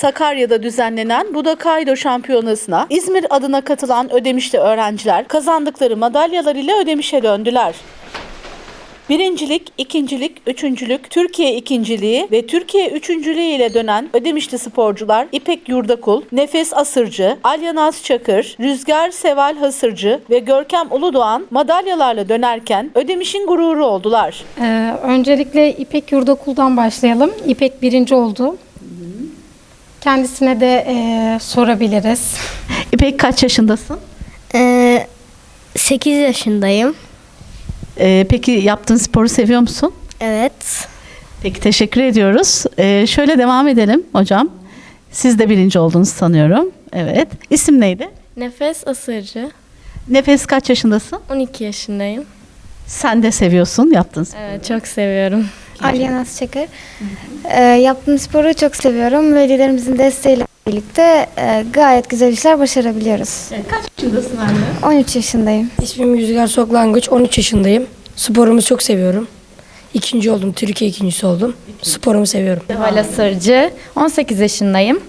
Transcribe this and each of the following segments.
Sakarya'da düzenlenen Budakaido Şampiyonası'na İzmir adına katılan Ödemişli öğrenciler kazandıkları madalyalar ile Ödemiş'e döndüler. Birincilik, ikincilik, üçüncülük, Türkiye ikinciliği ve Türkiye üçüncülüğü ile dönen Ödemişli sporcular İpek Yurdakul, Nefes Asırcı, Alyanaz Çakır, Rüzgar Seval Hasırcı ve Görkem Uludoğan madalyalarla dönerken Ödemiş'in gururu oldular. Ee, öncelikle İpek Yurdakul'dan başlayalım. İpek birinci oldu. Kendisine de e, sorabiliriz. İpek kaç yaşındasın? Ee, 8 yaşındayım. Ee, peki yaptığın sporu seviyor musun? Evet. Peki teşekkür ediyoruz. Ee, şöyle devam edelim hocam. Siz de birinci oldunuz sanıyorum. Evet. İsim neydi? Nefes Asırcı. Nefes kaç yaşındasın? 12 yaşındayım. Sen de seviyorsun yaptığın sporu. Evet çok seviyorum. Alyanaz Çakır. Ee, yaptığım sporu çok seviyorum. Velilerimizin desteğiyle birlikte e, gayet güzel işler başarabiliyoruz. Kaç yaşındasın anne? 13 yaşındayım. İsmim Rüzgar Soklangıç, 13 yaşındayım. Sporumu çok seviyorum. İkinci oldum, Türkiye ikincisi oldum. Sporumu seviyorum. Hala Sırcı. 18 yaşındayım.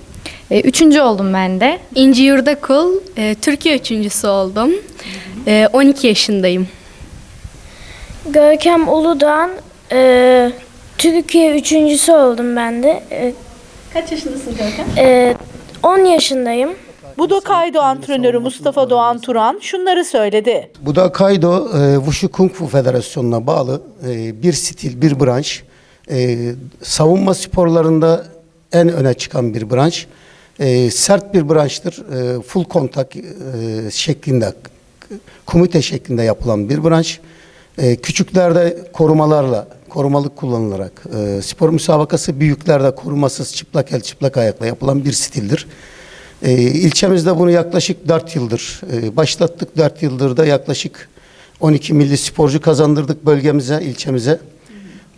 E, Üçüncü oldum ben de. İnci Yurdakul. e, Türkiye üçüncüsü oldum. E, 12 yaşındayım. Görkem Uludağ'ın e, Türkiye üçüncüsü oldum ben de. E, Kaç yaşındasın Görkem? e, 10 yaşındayım. Budokaido antrenörü Mustafa Doğan Turan şunları söyledi. Budakaido e, Wushu Kung Fu Federasyonu'na bağlı e, bir stil, bir branş. E, savunma sporlarında en öne çıkan bir branş. E, sert bir branştır. E, full kontak e, şeklinde, kumite şeklinde yapılan bir branş. E, küçüklerde korumalarla, korumalık kullanılarak e, spor müsabakası, büyüklerde korumasız çıplak el, çıplak ayakla yapılan bir stildir. E, ilçemizde bunu yaklaşık 4 yıldır e, başlattık. 4 yıldır da yaklaşık 12 milli sporcu kazandırdık bölgemize, ilçemize.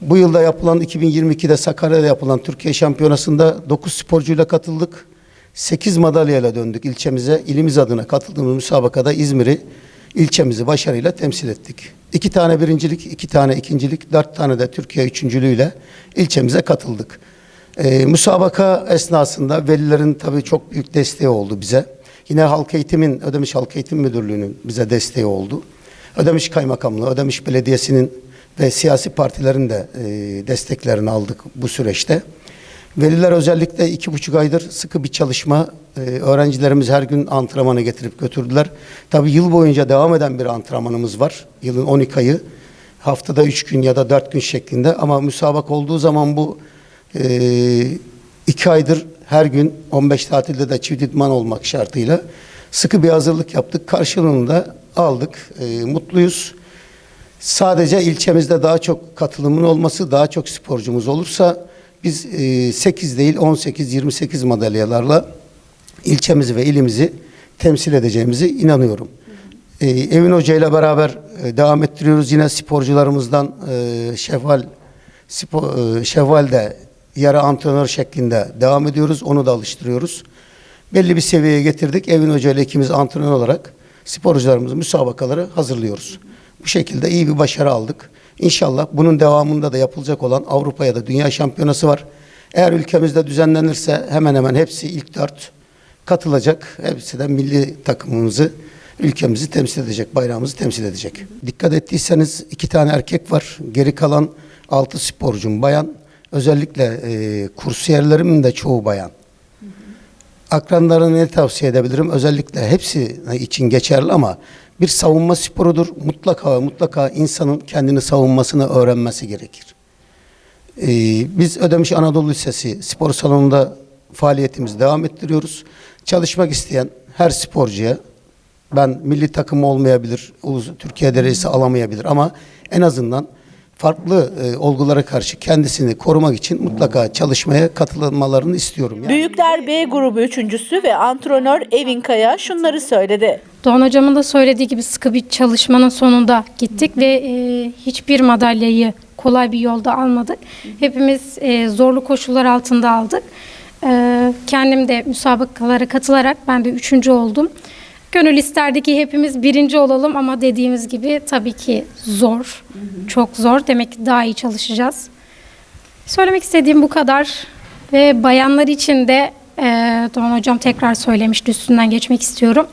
Bu yılda yapılan 2022'de Sakarya'da yapılan Türkiye Şampiyonası'nda 9 sporcuyla katıldık. 8 madalyayla döndük ilçemize. İlimiz adına katıldığımız müsabakada İzmir'i, ilçemizi başarıyla temsil ettik. İki tane birincilik, iki tane ikincilik, dört tane de Türkiye üçüncülüğüyle ilçemize katıldık. Ee, müsabaka esnasında velilerin tabii çok büyük desteği oldu bize. Yine Halk Eğitim'in, Ödemiş Halk Eğitim Müdürlüğü'nün bize desteği oldu. Ödemiş Kaymakamlığı, Ödemiş Belediyesi'nin ve siyasi partilerin de e, desteklerini aldık bu süreçte. Veliler özellikle iki buçuk aydır sıkı bir çalışma, e, öğrencilerimiz her gün antrenmanı getirip götürdüler. Tabii yıl boyunca devam eden bir antrenmanımız var. Yılın 12 ayı haftada 3 gün ya da 4 gün şeklinde ama müsabak olduğu zaman bu e, iki aydır her gün 15 tatilde de çift idman olmak şartıyla sıkı bir hazırlık yaptık. Karşılığında aldık. E, mutluyuz. Sadece ilçemizde daha çok katılımın olması, daha çok sporcumuz olursa biz e, 8 değil 18-28 madalyalarla ilçemizi ve ilimizi temsil edeceğimizi inanıyorum. E, Evin Hoca ile beraber e, devam ettiriyoruz. Yine sporcularımızdan e, Şevval spor, e, Şevval de yarı antrenör şeklinde devam ediyoruz. Onu da alıştırıyoruz. Belli bir seviyeye getirdik. Evin Hoca ile ikimiz antrenör olarak sporcularımızı müsabakaları hazırlıyoruz. Bu şekilde iyi bir başarı aldık. İnşallah bunun devamında da yapılacak olan Avrupa ya da Dünya Şampiyonası var. Eğer ülkemizde düzenlenirse hemen hemen hepsi ilk dört katılacak. Hepsi de milli takımımızı, ülkemizi temsil edecek, bayrağımızı temsil edecek. Dikkat ettiyseniz iki tane erkek var. Geri kalan altı sporcum bayan. Özellikle e, kursiyerlerimin de çoğu bayan. Akranlarına ne tavsiye edebilirim? Özellikle hepsi için geçerli ama bir savunma sporudur. Mutlaka mutlaka insanın kendini savunmasını öğrenmesi gerekir. Ee, biz Ödemiş Anadolu Lisesi spor salonunda faaliyetimizi devam ettiriyoruz. Çalışmak isteyen her sporcuya ben milli takım olmayabilir, Türkiye derecesi alamayabilir ama en azından farklı e, olgulara karşı kendisini korumak için mutlaka çalışmaya katılmalarını istiyorum. Yani- Büyükler B grubu üçüncüsü ve antrenör Evin Kaya şunları söyledi. Doğan hocamın da söylediği gibi sıkı bir çalışmanın sonunda gittik ve e, hiçbir madalyayı kolay bir yolda almadık. Hepimiz e, zorlu koşullar altında aldık. E, kendim de müsabakalara katılarak ben de üçüncü oldum. Gönül isterdi ki hepimiz birinci olalım ama dediğimiz gibi tabii ki zor. Çok zor. Demek ki daha iyi çalışacağız. Söylemek istediğim bu kadar. Ve bayanlar için de e, Doğan Hocam tekrar söylemişti üstünden geçmek istiyorum.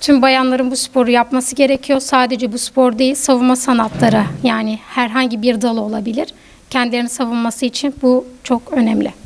Tüm bayanların bu sporu yapması gerekiyor. Sadece bu spor değil, savunma sanatları yani herhangi bir dalı olabilir. Kendilerini savunması için bu çok önemli.